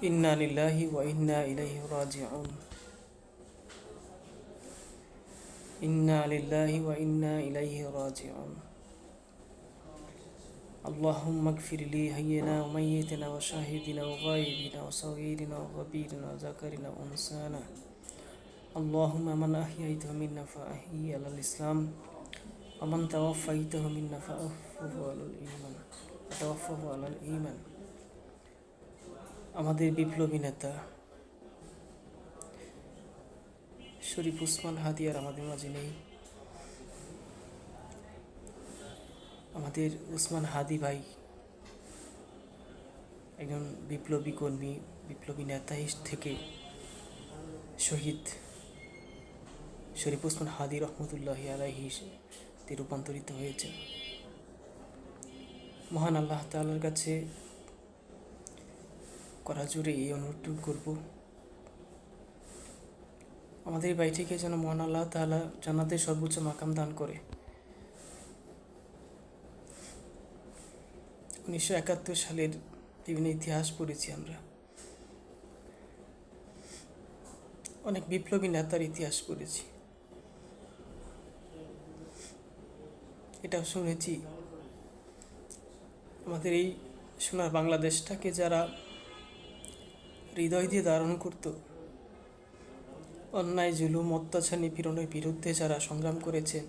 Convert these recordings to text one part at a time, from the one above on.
إنا لله وإنا إليه راجعون. إنا لله وإنا إليه راجعون. اللهم اغفر لي حينا وميتنا وشاهدنا وغائبنا وصغيرنا وغبيرنا وذكرنا وأنسانا اللهم من أحييته منا فأحيي على الإسلام. ومن توفيته منا فأوفه على الإيمان. توفه على الإيمان. আমাদের বিপ্লবী নেতা শরীফ উসমান হাদিয়ার আমাদের মাঝে নেই। আমাদের উসমান হাদি ভাই একজন বিপ্লবী কর্মী, বিপ্লবী নেতা থেকে শহীদ শরীফ উসমান হাদি রহমতুল্লাহ আলাহি তে রূপান্তরিত হয়েছে মহান আল্লাহ তাআলার কাছে করা জুড়ে এই অনুরোধটুকু করব। আমাদের বাড়িটিকে যেন মহান আল্লাহ তাআলা জানাতে সর্বোচ্চ মাকাম দান করে। উনিশশো একাত্তর সালের বিভিন্ন ইতিহাস পড়েছি আমরা। অনেক বিপ্লবী নেতার ইতিহাস পড়েছি। এটাও শুনেছি। আমাদের এই সোনার বাংলাদেশটাকে যারা হৃদয় দিয়ে ধারণ করত। অন্যায়, জুলুম, অত্যাচার, নিপীড়নের বিরুদ্ধে যারা সংগ্রাম করেছেন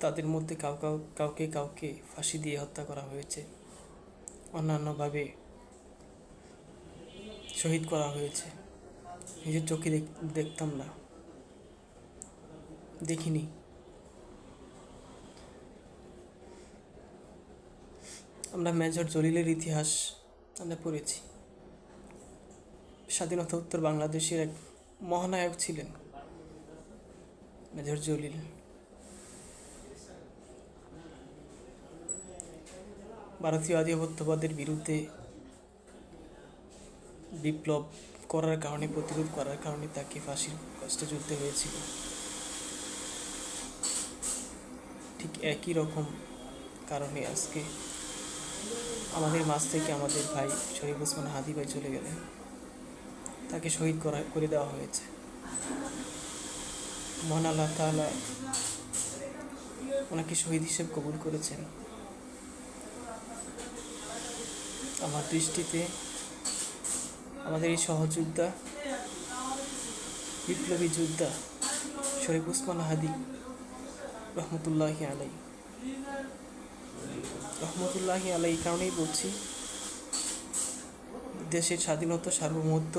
তাদের মধ্যে কাউ কাউ, কাউকে কাউকে ফাঁসি দিয়ে হত্যা করা হয়েছে। অন্যান্যভাবে শহীদ করা হয়েছে। নিজের চোখে দেখ- দেখতাম না। দেখিনি। আমরা মেজর জলিলের ইতিহাস আমরা পড়েছি। স্বাধীনতা উত্তর বাংলাদেশের এক মহানায়ক ছিলেন, মেজর জলিল। ভারতীয় আধিপত্যবাদের বিরুদ্ধে বিপ্লব করার কারণে, প্রতিরোধ করার কারণে তাকে ফাঁসির কষ্টে যুদ্ধে হয়েছিল। ঠিক একই রকম কারণে আজকে আমাদের মাঝ থেকে আমাদের ভাই শরীফ ওসমান হাদি ভাই চলে গেলেন। তাকে শহীদ করা, করে দেওয়া হয়েছে। মহান আল্লাহ তাআলা ওনাকে শহীদ হিসেবে কবুল করেছেন। আমার দৃষ্টিতে আমাদের এই সহযোদ্ধা, বিপ্লবী যোদ্ধা শরীফ উসমান হাদি রহমতুল্লাহ আলাই রহমতুল্লাহ আলাই কারণেই বলছি, দেশের স্বাধীনতা সার্বভৌমত্ব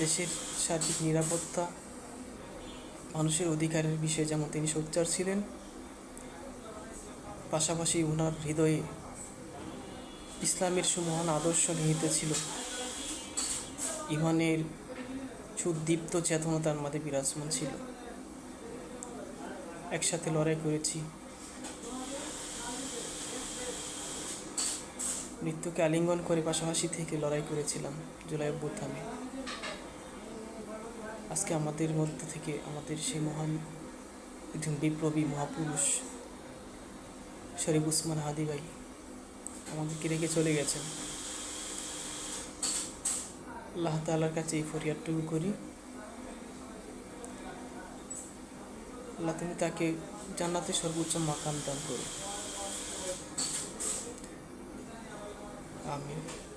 দেশের সার্বিক নিরাপত্তা, মানুষের অধিকারের বিষয়ে যেমন তিনি সোচ্চার ছিলেন, পাশাপাশি ওনার হৃদয়ে ইসলামের সুমহান আদর্শ নিহিত ছিল। ইমানের সুদীপ্ত চেতনা তার মধ্যে বিরাজমান ছিল। একসাথে লড়াই করেছি। মৃত্যুকে আলিঙ্গন করে পাশাপাশি থেকে লড়াই করেছিলাম জুলাই অভ্যুত্থানে। আজকে আমাদের মধ্যে থেকে আমাদের সেই মহান একজন বিপ্লবী মহাপুরুষ শরীফ উসমান হাদি ভাই আমাদেরকে রেখে চলে গেছেন। আল্লাহ তাআলার কাছে এই ফরিয়াদটুকু করি। আল্লাহ তুমি তাকে জান্নাতে সর্বোচ্চ মাকাম দান করো। আমিন।